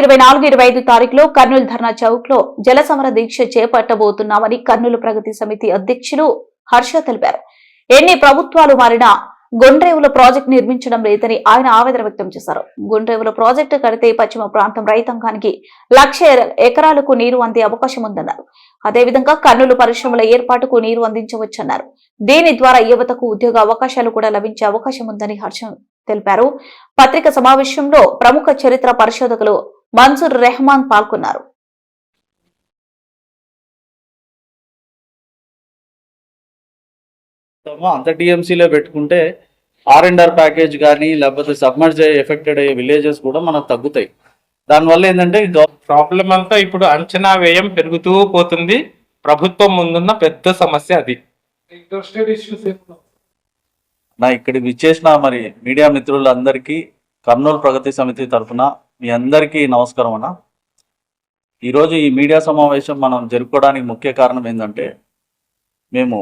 ఇరవై నాలుగు ఇరవై ఐదు తారీఖులో కర్నూలు ధర్నా చౌక్లో జలసమర దీక్ష చేపట్టబోతున్నామని కర్నూలు ప్రగతి సమితి అధ్యక్షులు హర్ష తెలిపారు. ఎన్ని ప్రభుత్వాలు మారినా గుండ్రేవుల ప్రాజెక్టు నిర్మించడం లేదని ఆయన ఆవేదన వ్యక్తం చేశారు. గుండ్రేవుల ప్రాజెక్టు కడితే పశ్చిమ ప్రాంతం రైతాంగానికి లక్ష ఎకరాలకు నీరు అందే అవకాశం ఉందన్నారు. అదేవిధంగా కర్నూలు పరిశ్రమల ఏర్పాటుకు నీరు అందించవచ్చన్నారు. దీని ద్వారా యువతకు ఉద్యోగ అవకాశాలు కూడా లభించే అవకాశం ఉందని హర్షం తెలిపారు. పత్రిక సమావేశంలో ప్రముఖ చరిత్ర పరిశోధకులు మన్సూర్ రెహమాన్ పాల్గొన్నారు. అంత టీఎంసీలో పెట్టుకుంటే ఆర్ అండ్ ఆర్ ప్యాకేజ్ కానీ లేకపోతే సబ్మర్జ్ ఎఫెక్టెడ్ అయ్యే విలేజెస్ కూడా మనకు తగ్గుతాయి. దానివల్ల ఏంటంటే ప్రాబ్లం అంతా ఇప్పుడు అంచనా వ్యయం పెరుగుతూ పోతుంది. ప్రభుత్వం ముందున్న పెద్ద సమస్య అది. నా ఇక్కడికి విచ్చేసిన మరి మీడియా మిత్రులందరికీ కర్నూలు ప్రగతి సమితి తరఫున మీ అందరికీ నమస్కారం అన్న. ఈరోజు ఈ మీడియా సమావేశం మనం జరుపుకోవడానికి ముఖ్య కారణం ఏంటంటే మేము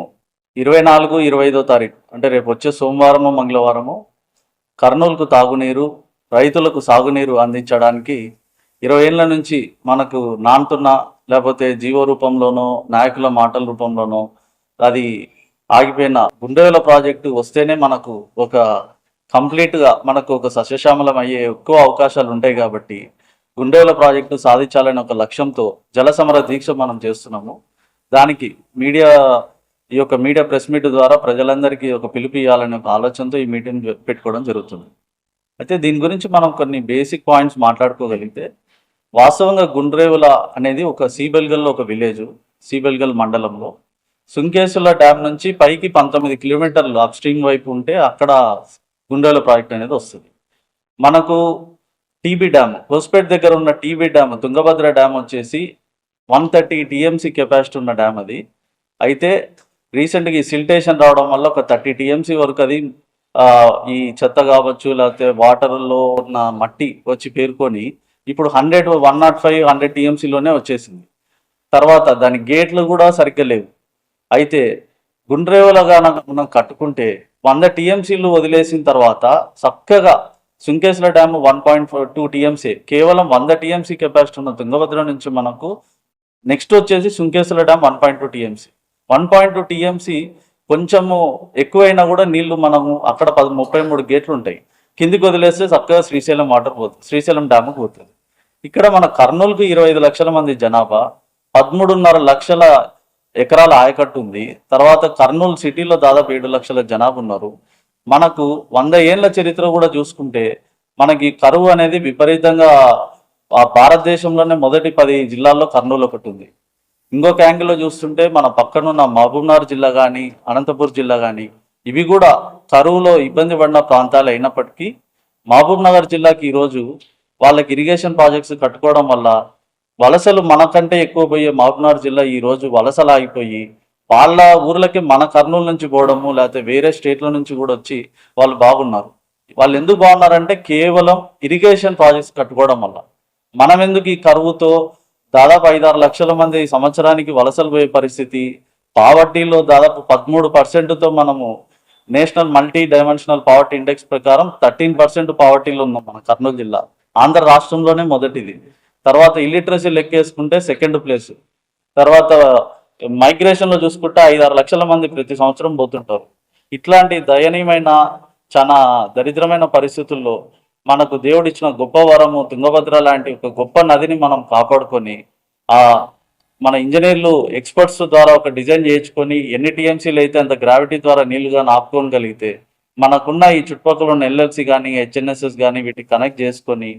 ఇరవై నాలుగు ఇరవై ఐదో తారీఖు అంటే రేపు వచ్చే సోమవారము మంగళవారము కర్నూలుకు తాగునీరు రైతులకు సాగునీరు అందించడానికి ఇరవై ఏళ్ళ నుంచి మనకు నానుతున్న లేకపోతే జీవో రూపంలోనో నాయకుల మాటల రూపంలోనో అది ఆగిపోయిన గుండెల ప్రాజెక్టు వస్తేనే మనకు ఒక కంప్లీట్గా మనకు ఒక సస్యశ్యామలం అయ్యే ఎక్కువ అవకాశాలు ఉంటాయి కాబట్టి గుండెల ప్రాజెక్టు సాధించాలనే ఒక లక్ష్యంతో జలసమర దీక్ష మనం చేస్తున్నాము. దానికి మీడియా ఈ యొక్క మీడియా ప్రెస్ మీట్ ద్వారా ప్రజలందరికీ ఒక పిలుపు ఇవ్వాలనే ఒక ఆలోచనతో ఈ మీటింగ్ పెట్టుకోవడం జరుగుతుంది. అయితే దీని గురించి మనం కొన్ని బేసిక్ పాయింట్స్ మాట్లాడుకోగలిగితే వాస్తవంగా గుండ్రేవుల అనేది ఒక సీబెల్గల్లో ఒక విలేజ్ సీబెల్గల్ మండలంలో. సుంకేసుల డ్యామ్ నుంచి పైకి పంతొమ్మిది కిలోమీటర్లు అప్ స్ట్రీమ్ వైపు ఉంటే అక్కడ గుండ్రేవుల ప్రాజెక్ట్ అనేది వస్తుంది. మనకు టీబీ డ్యామ్ హోస్పేట్ దగ్గర ఉన్న టీబీ డ్యామ్ తుంగభద్ర డ్యామ్ వచ్చేసి వన్ థర్టీ టీఎంసీ కెపాసిటీ ఉన్న డ్యామ్ అది. అయితే రీసెంట్గా ఈ సిల్టేషన్ రావడం వల్ల ఒక థర్టీ టీఎంసీ వరకు అది ఈ చెత్త కావచ్చు లేకపోతే వాటర్లో ఉన్న మట్టి వచ్చి పేర్కొని ఇప్పుడు hundred one not five hundred టీఎంసీలోనే వచ్చేసింది. తర్వాత దాని గేట్లు కూడా సరిగ్గా లేవు. అయితే గుండ్రేవలగా మనం కట్టుకుంటే వంద టీఎంసీలు వదిలేసిన తర్వాత చక్కగా Sunkeshwara dam one point two TMC కేవలం వంద టీఎంసీ కెపాసిటీ ఉన్న తుంగభద్ర నుంచి మనకు నెక్స్ట్ వచ్చేసి Sunkeshwara dam one point two TMC. One point two TMC కొంచెము ఎక్కువైనా కూడా నీళ్ళు మనము అక్కడ పది ముప్పై మూడు గేట్లు ఉంటాయి. కిందికి వదిలేస్తే చక్కగా శ్రీశైలం వాటర్ పోతుంది శ్రీశైలం డ్యామ్కి పోతుంది. ఇక్కడ మన కర్నూలుకు ఇరవై ఐదు లక్షల మంది జనాభా పదమూడున్నర లక్షల ఎకరాల ఆయకట్టు ఉంది. తర్వాత కర్నూలు సిటీలో దాదాపు ఏడు లక్షల జనాభా ఉన్నారు. మనకు వంద ఏళ్ళ చరిత్ర కూడా చూసుకుంటే మనకి కరువు అనేది విపరీతంగా ఆ భారతదేశంలోనే మొదటి పది జిల్లాల్లో కర్నూలు ఒకటి ఉంది. ఇంకొక యాంగిల్లో చూస్తుంటే మన పక్కనున్న మహబూబ్నగర్ జిల్లా కానీ అనంతపూర్ జిల్లా కానీ ఇవి కూడా కరువులో ఇబ్బంది పడిన ప్రాంతాలు అయినప్పటికీ మహబూబ్నగర్ జిల్లాకి ఈరోజు వాళ్ళకి ఇరిగేషన్ ప్రాజెక్ట్స్ కట్టుకోవడం వల్ల వలసలు మనకంటే ఎక్కువ పోయే మహబూబ్నగర్ జిల్లా ఈ రోజు వలసలు ఆగిపోయి వాళ్ళ ఊర్లకి మన కర్నూలు నుంచి పోవడము లేకపోతే వేరే స్టేట్ల నుంచి కూడా వచ్చి వాళ్ళు బాగున్నారు. వాళ్ళు ఎందుకు బాగున్నారంటే కేవలం ఇరిగేషన్ ప్రాజెక్ట్స్ కట్టుకోవడం వల్ల. మనం ఎందుకు ఈ కరువుతో దాదాపు ఐదారు లక్షల మంది సంవత్సరానికి వలసలు పోయే పరిస్థితి? పావర్టీలో దాదాపు పదమూడు పర్సెంట్తో మనము national multi dimensional poverty index ప్రకారం థర్టీన్ పర్సెంట్ పావర్టీలో ఉన్నాం మన కర్నూలు జిల్లా. ఆంధ్ర రాష్ట్రంలోనే మొదటిది. తర్వాత ఇల్లిటరసీ లెక్కేసుకుంటే సెకండ్ ప్లేస్ తర్వాత మైగ్రేషన్లో చూసుకుంటే ఐదారు లక్షల మంది ప్రతి సంవత్సరం పోతుంటారు. ఇట్లాంటి దయనీయమైన చాలా దరిద్రమైన పరిస్థితుల్లో మనకు దేవుడిచ్చిన గొప్ప వరము తుంగభద్ర లాంటి ఒక గొప్ప నదిని మనం కాపాడుకొని ఆ మన ఇంజనీర్లు ఎక్స్పర్ట్స్ ద్వారా ఒక డిజైన్ చేయించుకొని ఎన్ని టీఎంసీలు అయితే అంత గ్రావిటీ ద్వారా నీళ్ళుగా ఆపుకోగలిగితే మనకున్న ఈ చుట్టుపక్కల ఉన్న ఎల్ఎల్సి కానీ హెచ్ఎన్ఎస్ఎస్ కానీ వీటికి కనెక్ట్ చేసుకొని